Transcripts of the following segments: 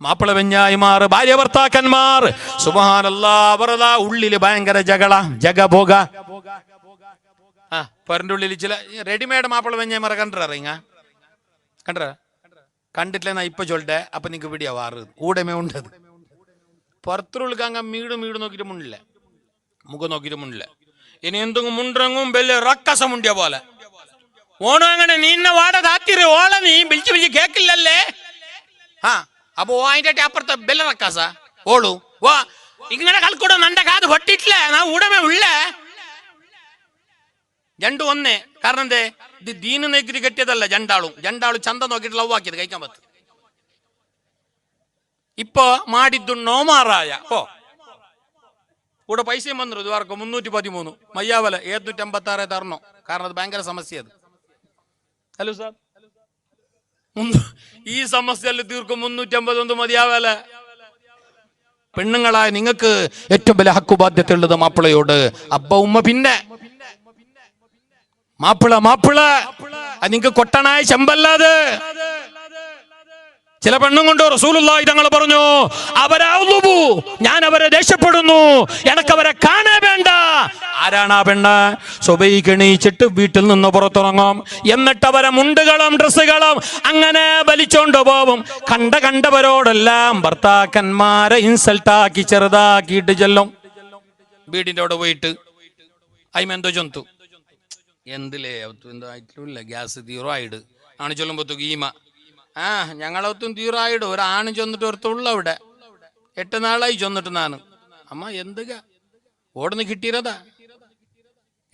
മാപ്പിള വെഞ്ഞായിമാർ ഭാര്യ ഭർത്താക്കന്മാർ സുബഹാനല്ലാ ഉള്ളിൽ ഭയങ്കര ജഗള ജഗ പോക ആ ഉള്ളിൽ ചില റെഡിമെയ്ഡ് മാപ്പിള വെഞ്ഞായിമാരെ കണ്ടിറങ്ങ കണ്ട കണ്ടിട്ടില്ല ഇപ്പൊ ചൊല്ലേ അപ്പൊ നിങ്ങക്ക് പിടിയാ വാറ്. കൂടമേ ഉണ്ടത്. പുറത്തുള്ളിക്ക് അങ്ങ് മീട് മീട് നോക്കിട്ട് മുന്നില്ല മുഖം നോക്കിട്ട് മുന്നില്ല ഇനി എന്തെങ്കിലും മുണ്ടറങ്ങും വലിയ റക്കസം മുണ്ടിയ പോലെ. ഓണോ അങ്ങനെ നീ ഇന്ന വാട താത്തിരി ഓള നീ വിളിച്ച് വിളിച്ച് കേക്കില്ലല്ലേ? ആ അപ്പൊ ഓ അതിന്റെ അപ്പുറത്തെ ബെല്ല റക്കാസ ഓളു ഓ ഇങ്ങനെ കൽക്കൂടെ നന്റെ കാത് പൊട്ടിട്ടില്ല നാ ഉടമേ ഉള്ള ജണ്ടു ഒന്നേ കാരണം എന്തേ ഇത് ദീന നേക്കിരി കെട്ടിയതല്ല ജണ്ടാളും ജണ്ടാളും ചന്ത നോക്കിയിട്ട് ലവ് ആക്കിയത് കഴിക്കാൻ പറ്റും ഇപ്പൊ ಮಾಡಿದ್ದು ನೋಮಾರಾಯ ಓ കൂടെ പൈസയും വന്നു ഇതുവർക്ക് മുന്നൂറ്റി പതിമൂന്ന് മയ്യാവല ഏഴുന്നൂറ്റി അമ്പത്തി ആറ് തരണോ കാരണം അത് ഭയങ്കര സമസ്യ അത് ഹലോ സാർ ഈ സമസ്യല്ല തീർക്കും മുന്നൂറ്റി അമ്പത് മതിയാവല പെണ്ണുങ്ങളായ നിങ്ങൾക്ക് ഏറ്റവും വലിയ ഹക്കുബാധ്യത ഉള്ളത് മാപ്പിളയോട്. അബ്ബ ഉമ്മ പിന്നെ. മാപ്പിള മാപ്പിള. നിങ്ങക്ക് കൊട്ടനായ ചെമ്പല്ലാതെ ചില പെണ്ണും കൊണ്ട് റസൂലുള്ളാഹി തങ്ങൾ പറഞ്ഞു അവരാവുന്നു ഞാൻ അവരെ ദേഷ്യപ്പെടുന്നു എനക്കവരെ കാണേ ആരാണ് ആ പെണ്ണ്? സ്വബൈക്ക് എണീച്ചിട്ട് വീട്ടിൽ നിന്ന് പുറത്തിറങ്ങും. എന്നിട്ട് അവരെ മുണ്ടുകളും ഡ്രസ്സുകളും അങ്ങനെ വലിച്ചോണ്ട് പോവും. കണ്ട കണ്ടവരോടെല്ലാം ഭർത്താക്കന്മാരെ ഇൻസൾട്ടാക്കി ചെറുതാക്കിയിട്ട് ചെല്ലും. വീടിന്റെ അവിടെ പോയിട്ട്. അയിമെന്തോ ചൊന്തു. എന്തിലേ? അവത്ത് എന്തോ ആയിട്ടില്ല. ഗ്യാസ് തീറോ ആയിട് ആണ് ചൊല്ലുമ്പോഴത്തേക്ക് ഈമ. ആ ഞങ്ങളൊത്തും തീറായിട് ഒരാണ് ചെന്നിട്ട് ഒരുത്തുള്ള അവിടെ. എട്ട് നാളായി ചെന്നിട്ട് നാണ്. അമ്മ എന്തുക? ഓടുന്ന് കിട്ടിയതാ.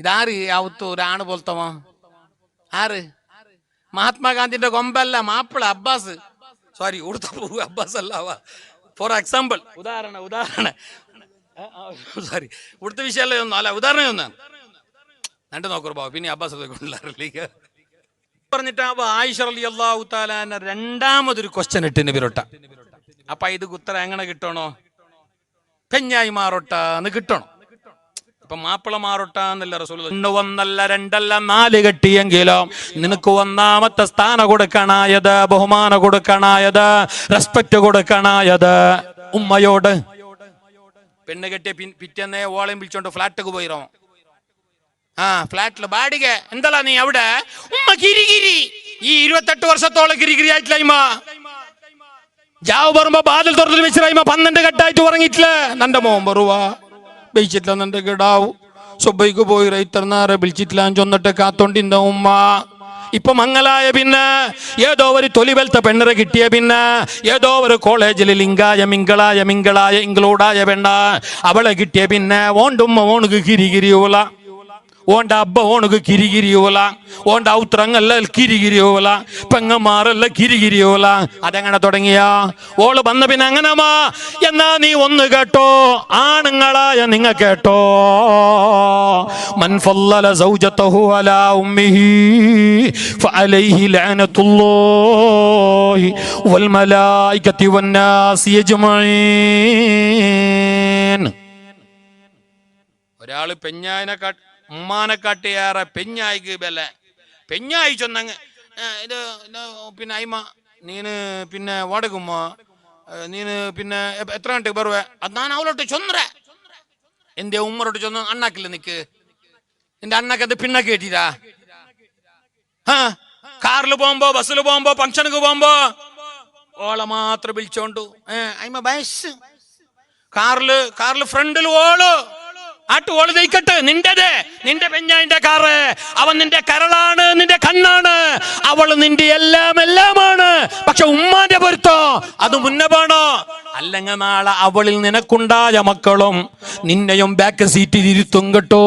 ഇതാര് അവത്ത് ഒരാണ് പോലത്തമോ ആര്? മഹാത്മാഗാന്ധിന്റെ കൊമ്പല്ല മാപ്പിള അബ്ബാസ്. സോറി ഉടുത്ത അബ്ബാസ് അല്ലാവ ഫോർ എക്സാമ്പിൾ ഉദാഹരണ ഉദാഹരണ. സോറി ഉടുത്ത വിഷയമല്ല ഒന്നും? അല്ല ഉദാഹരണം ഒന്നാണ് രണ്ട് നോക്കൂ ബാബു പിന്നെ അബ്ബാസ് കൊണ്ടില്ല പറഞ്ഞിട്ട് ആയിഷ അലി അള്ളാഹു രണ്ടാമതൊരു ക്വസ്റ്റ്യൻ ഇട്ട് നബിരൊട്ട അപ്പൊ ഇത് ഉത്തരം എങ്ങനെ കിട്ടണോ? പെഞ്ഞായി മാറൊട്ടാന്ന് കിട്ടണം? ഇപ്പൊ മാപ്പിള മാറൊട്ടാന്നല്ല റസൂൽ ഒന്ന് ഒന്നല്ല രണ്ടല്ല നാല് കെട്ടിയെങ്കിലോ നിനക്ക് ഒന്നാമത്തെ സ്ഥാനം കൊടുക്കണായത് ബഹുമാനം കൊടുക്കണായത് റെസ്പെക്ട് കൊടുക്കണായത് ഉമ്മയോട്. പെണ്ണ് കെട്ടിയ പിറ്റേന്നേ ഓളയും വിളിച്ചോണ്ട് ഫ്ലാറ്റക്ക് പോയിരോ ആ ഫ്ലാറ്റിൽ ബാടിക എന്താ നീ അവിടെ? ഉമ്മ കിരികിരി ഈ ഇരുപത്തെട്ട് വർഷത്തോളം കിരികിരി ആയിട്ടില്ല ജാവ് പറയുമ്പോ ബാതിൽ തുറന്നിൽ വെച്ചില്ല പന്ത്രണ്ട് കെട്ടായിട്ട് ഉറങ്ങിയിട്ടില്ല. നന്റെ മോൻ ബറുവാ ബയിച്ചിട്ടില്ല നന്റെ കിടാവു. സുബൈക്ക് പോയി റൈത്തർന്നാരെ വിളിച്ചിട്ടില്ല ചൊന്നിട്ട് കാത്തോണ്ടിന്റെ ഉമ്മ. ഇപ്പൊ മങ്ങലായ പിന്നെ ഏതോ ഒരു തൊലിവെൽത്ത പെണ്ണറെ കിട്ടിയ പിന്നെ ഏതോ ഒരു കോളേജിൽ ലിംഗായ മിങ്കളായ മിങ്കളായ ഇംഗ്ലൂഡായ പെണ്ണ. അവളെ കിട്ടിയ പിന്നെ ഓണ്ടുമ്മ ഓണുക്ക് കിരികിരിയൂല ഓണ്ട അബ്ബ ഓണുക്ക് കിരികിരിയോല ഓണ്ട ഔത്രങ്ങല്ല കിരികിരിയോല പെങ്ങന്മാരല്ല കിരികിരിയോല അതെങ്ങനെ തുടങ്ങിയ? ഓൾ വന്ന പിന്നെ അങ്ങനമാ. എന്നാ നീ ഒന്ന് കേട്ടോ? ആണുങ്ങളായ നിങ്ങ കേട്ടോ. മൻ ഫല്ലല സൗജതഹു അലാ ഉമ്മിഹി ഫഅലൈഹി ലഅനത്തുല്ലാഹി വൽ മലായികത്തി വന്നാസി യജ്മഈൻ ഒരാൾ പെഞ്ഞായനെ ഉമ്മാനക്കാട്ടിയാറ പെഞ്ഞായിക്ക് ബല പെഞ്ഞായി ചൊന്നങ്ങ്. ഇത് പിന്നെ അയിമ നീന് പിന്നെ വടകുമ്മ നീന് പിന്നെ എത്ര ഗണ്ടിക്ക് ബറുവേ അത് ഞാൻ അവളോട്ട് ചൊന്നറ. എന്റെ ഉമ്മറോട്ട് ചൊന്ന അണ്ണാക്കില്ല നിക്ക്? എന്റെ അണ്ണക്കത് പിന്നെ കേട്ടിരാ? കാറിൽ പോകുമ്പോ ബസ്സിൽ പോകുമ്പോ ഫംഗ്ഷനുക്ക് പോകുമ്പോ? ഓളെ മാത്രം വിളിച്ചോണ്ടു. ഏ അയിമ ബസ് കാറിൽ കാറിൽ ഫ്രണ്ടിൽ ഓൾ. ആട്ട് ഓൾ ജയിക്കട്ടെ. നിന്റെ പെഞ്ഞാന്റെ കാറ്. അവൻ നിന്റെ കരളാണ് നിന്റെ കണ്ണാണ്. അവൾ നിന്റെ എല്ലാം എല്ലാമാണ്. പക്ഷെ ഉമ്മാന്റെ പൊരുത്തോ? അത് മുന്നേ വേണോ? അല്ലെങ്കിൽ നാളെ അവളിൽ നിനക്കുണ്ടായ മക്കളും നിന്നെയും ബാക്ക് സീറ്റിൽ ഇരുത്തും കേട്ടോ.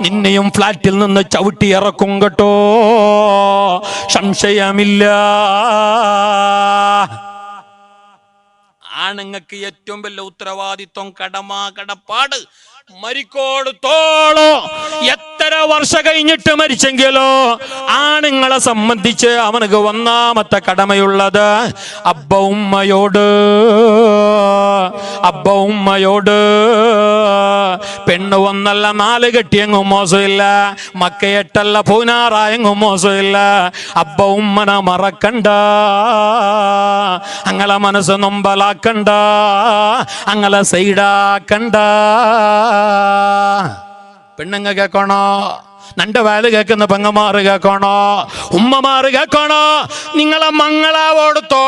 നിന്നെയും ഫ്ലാറ്റിൽ നിന്ന് ചവിട്ടി ഇറക്കും കേട്ടോ. സംശയമില്ല. ആണുങ്ങൾക്ക് ഏറ്റവും വലിയ ഉത്തരവാദിത്വം. കടമ കടപ്പാട്. മരിക്കോട് തോളോ. എത്ര എത്ര വർഷം കഴിഞ്ഞിട്ട് മരിച്ചെങ്കിലോ ആണുങ്ങളെ സംബന്ധിച്ച് അവനക്ക് ഒന്നാമത്തെ കടമയുള്ളത് അബ്ബ ഉമ്മയോട്. അബ്ബ ഉമ്മയോട്. പെണ്ണ് ഒന്നല്ല നാല് കെട്ടിയെങ്ങും മോശമില്ല മക്കയെട്ടല്ല പതിനാറായെങ്ങും മോശമില്ല അബ്ബ ഉമ്മന മറക്കണ്ട അങ്ങളെ മനസ്സ് നൊമ്പലാക്കണ്ട അങ്ങളെ സൈഡാക്കണ്ട പെണ്ണുങ്ങ കേക്കണോ നന്റെ വയത് കേൾക്കുന്ന പെങ്ങന്മാറ് കേൾക്കണോ ഉമ്മമാറ് കേൾക്കണോ നിങ്ങളെ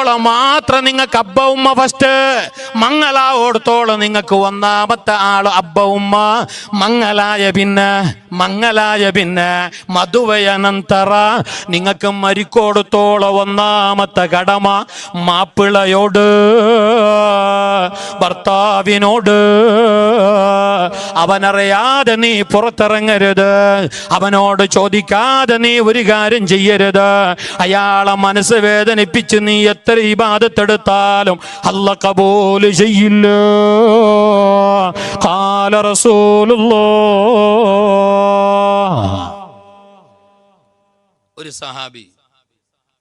മംഗളാവോടത്തോളം മാത്രം നിങ്ങൾക്ക് അബ്ബ ഉമ്മ ഫസ്റ്റ് മംഗളാവോടത്തോളം നിങ്ങൾക്ക് ഒന്നാമത്തെ ആൾ അബ്ബ ഉമ്മ. മംഗലായ പിന്നെ മംഗലായ പിന്നെ മധുവയനന്തറ നിങ്ങൾക്ക് മരിക്കോടത്തോളം ഒന്നാമത്തെ കടമ മാപ്പിളയോട് ഭർത്താവിനോട്. അവനറിയാതെ നീ പുറത്തിറങ്ങരുത്. അവനോട് ചോദിക്കാതെ നീ ഒരു കാര്യം ചെയ്യരുത്. അയാളെ മനസ്സ് വേദനിപ്പിച്ച് നീ എത്ര ഈ ഇബാദത്തെടുത്താലും അല്ല കബോൽ ചെയ്യില്ല കാല റസൂലുള്ളോ. ഒരു സഹാബി.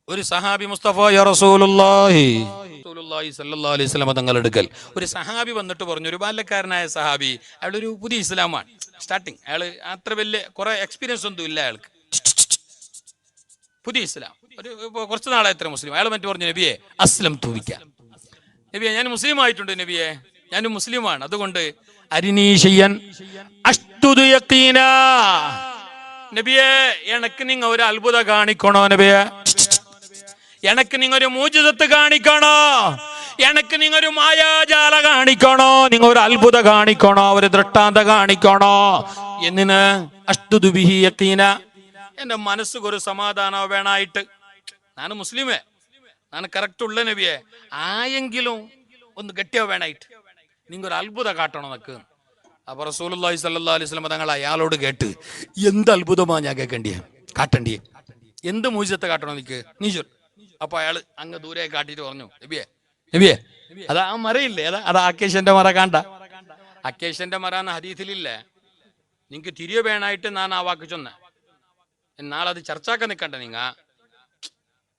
ഒരു സഹാബി മുസ്തഫ റസൂലുള്ളാഹി. റസൂലുള്ളാഹി സ്വല്ലല്ലാഹു അലൈഹി വസല്ലം തങ്ങൾ എടുക്കൽ. ഒരു സഹാബി വന്നിട്ട് പറഞ്ഞു ഒരു ബാല്യക്കാരനായ സഹാബി അയാൾ ഒരു പുതിയ ഇസ്ലാമാണ്. സ്റ്റാർട്ടിങ് അയാൾ അത്ര വലിയ കുറെ എക്സ്പീരിയൻസ് ഒന്നും ഇല്ല അയാൾക്ക്. പുതിയ ഇസ്ലാം. ഒരു കുറച്ച് നാളെ എത്ര മുസ്ലിം. അയാൾ മറ്റു പറഞ്ഞു നബിയെ അസ്ലം തൂവിക്കാം. നബിയെ ഞാൻ മുസ്ലിം ആയിട്ടുണ്ട് നബിയെ. ഞാൻ മുസ്ലിമാണ്. അതുകൊണ്ട് അരിനീശയ്യൻ നബിയെ എനക്ക് നിങ്ങ ഒരു അത്ഭുത കാണിക്കണോ നബിയെ? എനക്ക് നിങ്ങ ഒരു മൂജിതത്ത് കാണിക്കണോ? എനക്ക് നിങ്ങ ഒരു മായാജാല കാണിക്കണോ? നിങ്ങ ഒരു അത്ഭുത കാണിക്കണോ? ഒരു ദൃഷ്ടാന്ത കാണിക്കണോ? എന്നിന് അഷ്ടുദുബിഹി യഖീന എന്റെ മനസ്സുകൊരു സമാധാനം വേണായിട്ട് ನಾನು ಮುಸ್ಲಿಮೇ ನಾನು ಕರೆಕ್ಟ್ ಉಳ್ಳ ನಬಿಯೇ ആയെങ്കിലും ഒന്ന് ഗട്ടിയോ വേണായിട്ട് നിങ്ങൊരു അത്ഭുത കാട്ടണം നക്ക് അപ്പൊ റസൂലുള്ളാഹി സ്വല്ലല്ലാഹു അലൈഹി വസല്ലം തങ്ങൾ അയാളോട് കേട്ട് എന്ത് അത്ഭുതമാ ഞാൻ കേൾക്കണ്ടിയേ കാട്ടണ്ടിയേ എന്ത് മൂജിതത്തെ കാട്ടണം നിക്ക് നീ ചൊൽ അപ്പൊ അയാള് അങ്ങ് ദൂരെ കാട്ടിട്ട് പറഞ്ഞു നബിയെ നബിയെ അതാ ആ മരയില്ലേ അതാ അത് ആക്കേശന്റെ മര കാണ്ട അക്കേശന്റെ മര എന്ന ഹദീസിലില്ലേ നിങ്ങക്ക് തിരിയോ വേണായിട്ട് ഞാൻ ആ വാക്ക് ചൊന്ന എന്നാൽ അത് ചർച്ചാക്കാൻ നിൽക്കണ്ട നിങ്ങ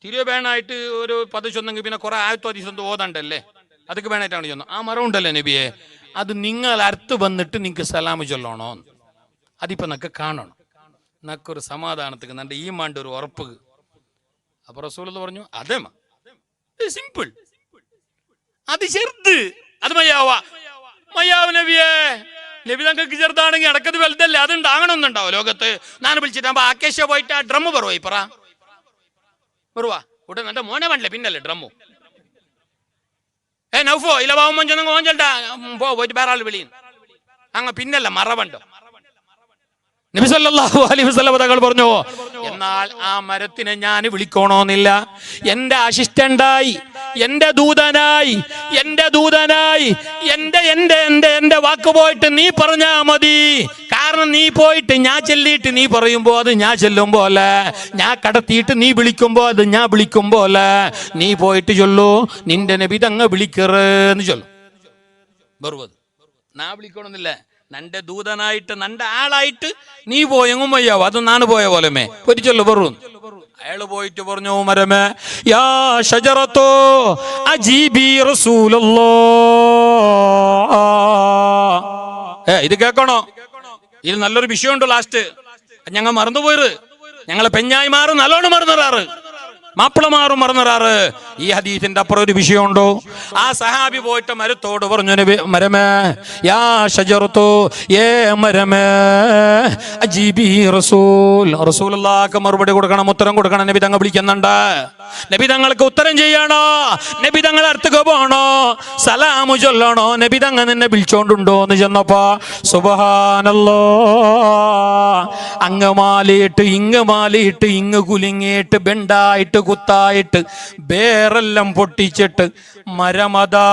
തിരിയോ വേണായിട്ട് ഒരു പത് ചൊന്നെങ്കിൽ പിന്നെ കുറെ ആയത്തോ അതിസൊന്ന് ഓതണ്ടല്ലേ? അതൊക്കെ വേണായിട്ടാണ് ചൊന്നത് ആ മരം ഉണ്ടല്ലേ നബിയെ? അത് നിങ്ങൾ അർത്ത് വന്നിട്ട് നിങ്ങൾക്ക് സലാമ് ചൊല്ലണോ അതിപ്പോ നക്ക് കാണണം. നക്കൊരു സമാധാനത്തിന് നന്റെ ഈ മാണ്ട് ഒരു ഉറപ്പ്. അപ്പൊ റസൂൽ പറഞ്ഞു? അതേ സിമ്പിൾ അത് ചെറുത്. അത് മയ്യാവാ. മയ്യാവ് നബിയേ. നബി തങ്ങൾക്ക് ചെറുതാണെങ്കിൽ അടക്കത് വലുതല്ലേ? അത് ഉണ്ടാകണമെന്നുണ്ടാവോ ലോകത്ത്? ഞാൻ വിളിച്ചിട്ട് ആക്കേശ പോയിട്ട് ആ ഡ്രമ്മ് പറവോ ഇപ്പറ ಬರುವ ಊಟ ನಂತ ಮೋನೆ ಮಾಡ್ಲೆ ಪಿನ್ನಲ್ಲ ಡ್ರಮ್ಮು ಏ ನೌಫೋ ಇಲ್ಲ ಬಾವು ಮಂಜು ನಂಗೆ ಓಂಜಲ್ಟ ಪೋ ಹೋಯ್ತು ಬೇರೆ ಆಳು ಬಿಳಿ ಹಂಗ ಪಿನ್ನಲ್ಲ ಮರವಂಡು നബി സല്ലല്ലാഹു അലൈഹി വസല്ലം തങ്ങൾ പറഞ്ഞു എന്നാൽ ആ മരത്തിനെ ഞാൻ വിളിക്കണമെന്നില്ല എന്റെ അസിസ്റ്റന്റായി എന്റെ ദൂതനായി എന്റെ ദൂതനായി എന്റെ എന്റെ എന്റെ എന്റെ വാക്ക് പോയിട്ട് നീ പറഞ്ഞാ മതി. കാരണം നീ പോയിട്ട് ഞാൻ ചെല്ലിയിട്ട് നീ പറയുമ്പോ അത് ഞാൻ ചെല്ലുമ്പോ അല്ല. ഞാൻ കടത്തിയിട്ട് നീ വിളിക്കുമ്പോ അത് ഞാൻ വിളിക്കുമ്പോ അല്ല. നീ പോയിട്ട് ചൊല്ലു നിന്റെ നബി തങ്ങ വിളിക്കറേന്ന് ചൊല്ലും. ബറുവത് നാ വിളിക്കണമെന്നില്ല നന്റെ ദൂതനായിട്ട് നന്റെ ആളായിട്ട് നീ പോയെങ്ങും വയ്യാവോ? അത് നാണ് പോയ പോലെമേ. പൊരിച്ചല്ലോ വെറു അയാൾ പോയിട്ട് പറഞ്ഞു മരമേ യാ ഷജറത്തോ അജീബി റസൂലല്ലോ. ഏ ഇത് കേക്കണോ? ഇത് നല്ലൊരു വിഷയമുണ്ട് ലാസ്റ്റ്. ഞങ്ങൾ മറന്നുപോയത് ഞങ്ങളെ പെഞ്ഞായി മാറും നല്ലോണം മറന്നിറാറ് മാപ്പിളമാറും മറന്നിടാറ് ഈ ഹദീസിന്റെ അപ്പുറം ഒരു വിഷയമുണ്ടോ? ആ സഹാബി പോയിട്ട് മരത്തോട് പറഞ്ഞു മരമേ യാ ഷജറത്തു ഏ മരമേ അജീബി റസൂൽ. റസൂലുള്ളാക്ക് മറുപടി കൊടുക്കണം ഉത്തരം കൊടുക്കണം നബി തങ്ങൾ വിളിക്കുന്നുണ്ട്. നബി തങ്ങൾക്ക് ഉത്തരം ചെയ്യണോ? നബി തങ്ങൾ അടുത്തേക്ക് പോണോ സലാമു ചൊല്ലണോ? നബി തങ്ങൾ നിന്നെ വിളിച്ചോണ്ടുണ്ടോ എന്ന് ചെന്നപ്പോ സുബഹാനല്ലോ അങ്ങ് മാലയിട്ട് ഇങ്ങ് മാലയിട്ട് ഇങ്ങ് കുലുങ്ങിയിട്ട് ബെണ്ടായിട്ട് കുത്തായിട്ട് വേറെല്ലാം പൊട്ടിച്ചിട്ട് മരമതാ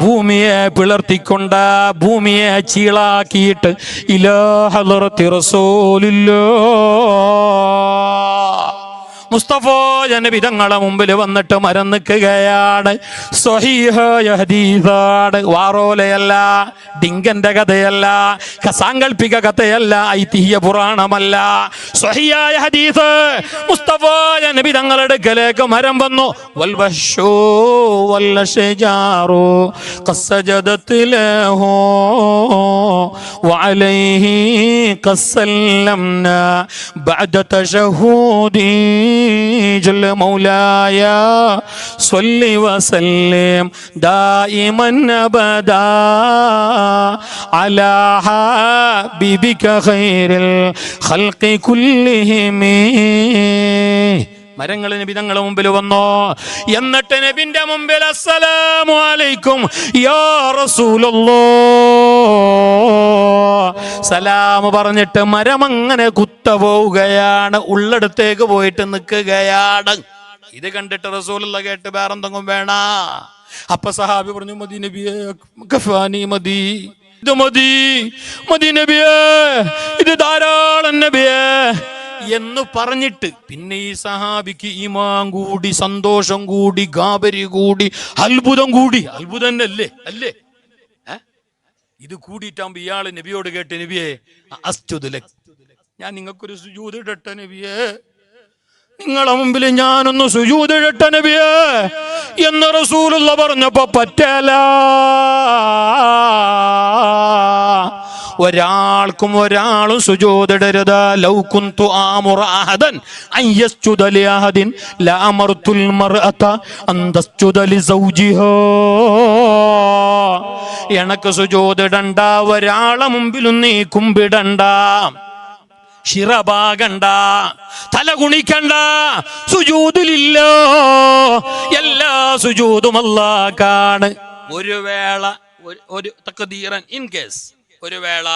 ഭൂമിയെ പിളർത്തിക്കൊണ്ട ഭൂമിയെ ചീളാക്കിയിട്ട് ഇലാഹലർ ഹലറത്തി റസൂലില്ലോ. മുസ്തഫോയ നബി തങ്ങളെ മുമ്പിൽ വന്നിട്ട് മരം നിൽക്കുകയാണ് സ്വഹീഹായ ഹദീസാണ് വാറോലയല്ല ഡിങ്കന്റെ കഥയല്ല ക- സാങ്കല്പിക കഥയല്ല ഐതിഹ്യ പുരാണമല്ല സ്വഹിയായ ഹദീസ് മുസ്തഫായ നബി തങ്ങളുടെ അടുക്കലേക്ക് മരം വന്നു വൽവശോ വല്ലഷജാറു قصجدت له وعليه قد سلمنا بعد تشهدي جل مولاي صل وسلم دائما ابدا على حبيبك خير الخلق كلهم മരങ്ങൾ നബി തങ്ങളെ മുമ്പിൽ വന്നു എന്നിട്ട് നബിന്റെ മുമ്പിൽ അസ്സലാമു അലൈക്കും യാ റസൂലല്ലോ സലാം പറഞ്ഞിട്ട് മരം അങ്ങനെ കുത്ത പോവുകയാണ് ഉള്ളടത്തേക്ക് പോയിട്ട് നിൽക്കുകയാണ്. ഇത് കണ്ടിട്ട് റസൂലുള്ള കേട്ട് വേറെന്തെങ്കിലും വേണ? അപ്പൊ സഹാബി പറഞ്ഞു മതി നബിയെ മതി. ഇത് മതി മതി നബിയേ ഇത് ധാരാളം നബിയേ. എന്ന് പറഞ്ഞിട്ട് പിന്നെ ഈ സഹാബിക്ക് ഈമാൻ കൂടി സന്തോഷം കൂടി ഗാബരി കൂടി അത്ഭുതം കൂടി. അത്ഭുതം അല്ലേ അല്ലേ? ഇത് കൂടിയിട്ടാകുമ്പോ ഇയാൾ നബിയോട് കേട്ട് നബിയെ അസ്തുതല ഞാൻ നിങ്ങൾക്കൊരു സുജൂത് ഇടട്ടെ നബിയേ. നിങ്ങളെ മുമ്പിൽ ഞാനൊന്ന് സുജൂത് ഇടട്ടെ നബിയേ. എന്ന് റസൂലുള്ള പറഞ്ഞപ്പോ പറ്റല. ഒരാൾക്കും ഒരാളും സുജോതിടരുത് ലൗ കുന്തു ആമുറ അഹദൻ അൻ യസ്ജുദ ലി അഹദിൻ ലഅമർതുൽ മർഅത അൻ തസ്ജുദ ലി എനക്ക് സുജോതിടണ്ട ഒരാളെ മുമ്പിലും നീ കുമ്പിടണ്ട. ണ്ട തല കുണിക്കണ്ട. സുജൂതിലില്ല എല്ലാ സുജൂതും അല്ലാക്കാണ്. ഒരു വേള ഒരു- തക്കതീറൻ ഇൻ കേസ് ഒരു വേള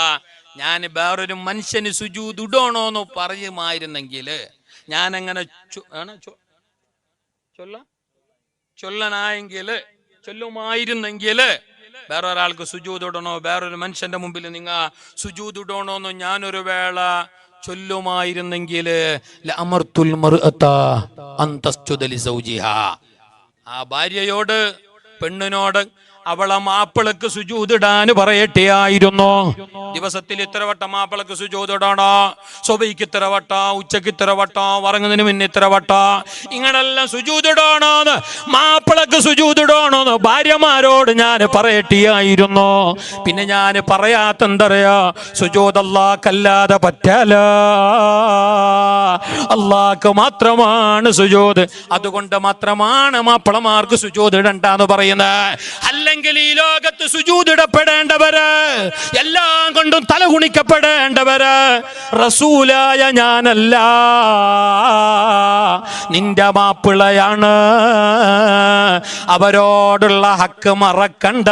ഞാൻ വേറൊരു മനുഷ്യന് സുജൂത് ഇടണോന്ന് പറയുമായിരുന്നെങ്കിൽ ഞാൻ അങ്ങനെ ചൊല്ല? ചൊല്ലനായെങ്കിൽ ചൊല്ലുമായിരുന്നെങ്കിൽ വേറെ ഒരാൾക്ക് സുജൂത് ഇടണോ വേറൊരു മനുഷ്യന്റെ മുമ്പിൽ നിങ്ങ സുജൂത് ഇടണോന്ന് ഞാനൊരു വേള ചൊല്ലുമായിരുന്നെങ്കിൽ ആ ഭാര്യയോട് പെണ്ണിനോട് അവളെ മാപ്പിളക്ക് സുജൂതിടാന് പറയട്ടെയായിരുന്നു. ദിവസത്തിൽ ഇത്ര വട്ടം മാപ്പിളക്ക് സുജൂതിടാണോ സ്വബയ്ക്ക് ഇത്ര വട്ട ഉച്ചയ്ക്ക് ഇത്ര വട്ട ഉറങ്ങുന്നതിന് മുന്നേ ഇത്ര വട്ട. ഇങ്ങനെല്ലാം സുജൂതിടാണോന്ന് മാപ്പിളക്ക് സുജൂതിടാണോന്ന് ഭാര്യമാരോട് ഞാൻ പറയട്ടെയായിരുന്നു. പിന്നെ ഞാൻ പറയാത്ത എന്തറിയാ സുജൂതല്ലാക്കല്ലാതെ പറ്റാല. അള്ളാക്ക് മാത്രമാണ് സുജോത്. അതുകൊണ്ട് മാത്രമാണ് മാപ്പിളമാർക്ക് സുജോത് ഇടണ്ടെന്ന് പറയുന്നത് അല്ലെങ്കിൽ ഈ ലോകത്ത് സുജൂതിടപ്പെടേണ്ടവര് എല്ലാം കൊണ്ടും തലകുണിക്കപ്പെടേണ്ടവര് റസൂലായ ഞാനല്ല. നിന്റെ മാപ്പിളയാണ്. അവരോടുള്ള ഹക്ക് മറക്കണ്ട.